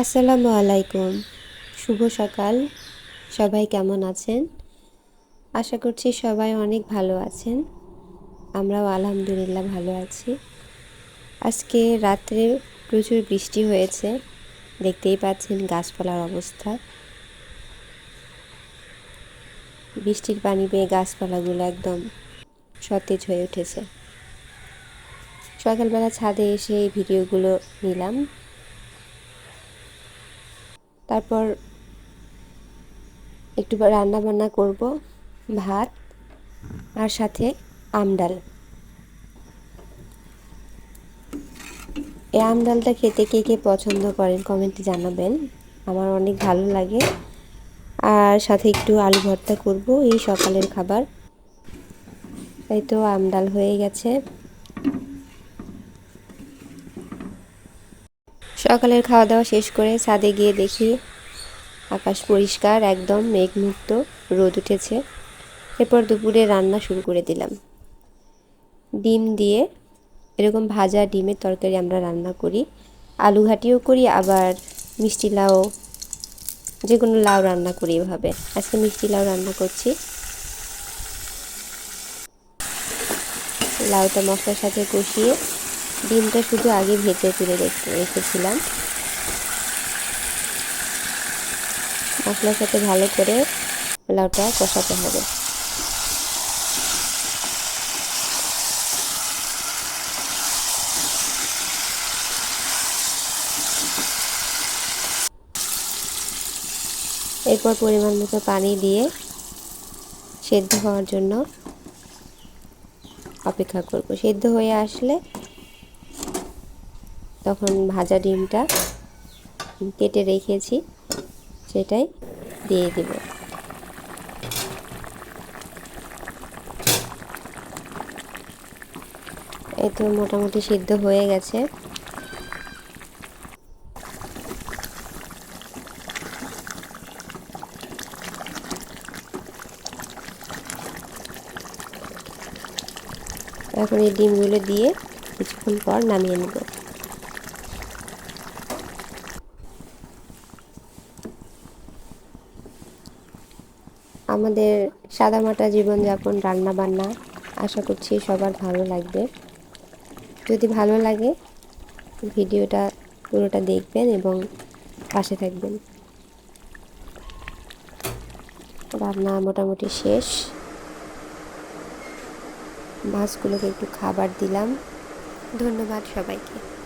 আসসালামু আলাইকুম। শুভ সকাল। সবাই কেমন আছেন? আশা করছি সবাই অনেক ভালো আছেন। আমরাও আলহামদুলিল্লাহ ভালো আছি। আজকে রাত্রে প্রচুর বৃষ্টি হয়েছে। দেখতেই পাচ্ছেন গাছপালার অবস্থা। বৃষ্টির পানি পেয়ে গাছপালাগুলো একদম সতেজ হয়ে উঠেছে। সকালবেলা ছাদে এসে এই ভিডিওগুলো নিলাম। তারপর একটু রান্না বান্না করব, ভাত আর সাথে আমডাল এই আমডালটা খেতে কে কে পছন্দ করেন কমেন্টে জানাবেন। আমার অনেক ভালো লাগে। আর সাথে একটু আলু ভর্তা করব, এই সকালের খাবার। এই তো আমডাল হয়ে গেছে। সকালের খাওয়া দাওয়া শেষ করে ছাদে গিয়ে দেখি আকাশ পরিষ্কার, একদম মেঘমুক্ত, রোদ উঠেছে। এরপর দুপুরে রান্না শুরু করে দিলাম। ডিম দিয়ে এরকম ভাজা ডিমের তরকারি আমরা রান্না করি। আলু ঘাটিও করি, আবার মিষ্টি লাউ যে কোনো লাউ রান্না করি এভাবে। আজকে মিষ্টি লাউ রান্না করছি। লাউটা মশলার সাথে কষিয়ে ডিমটা শুধু আগে ভেজে তুলে রেখে রেখেছিলাম। মশলার সাথে ভালো করে লাউটা কষাতে হবে। এরপর পরিমাণ মতো পানি দিয়ে সেদ্ধ হওয়ার জন্য অপেক্ষা করব। সেদ্ধ হয়ে আসলে তখন ভাজা ডিমটা কেটে রেখেছি, সেটাই দিয়ে দেব। এই তো মোটামুটি সিদ্ধ হয়ে গেছে। এখন এই ডিমগুলো দিয়ে কিছুক্ষণ পর নামিয়ে নেব। আমাদের সাদামাটা জীবনযাপন রান্না বান্না আশা করছি সবার ভালো লাগবে। যদি ভালো লাগে, ভিডিওটা পুরোটা দেখবেন এবং পাশে থাকবেন। রান্না মোটামুটি শেষ। মাছগুলোকে একটু খাবার দিলাম। ধন্যবাদ সবাইকে।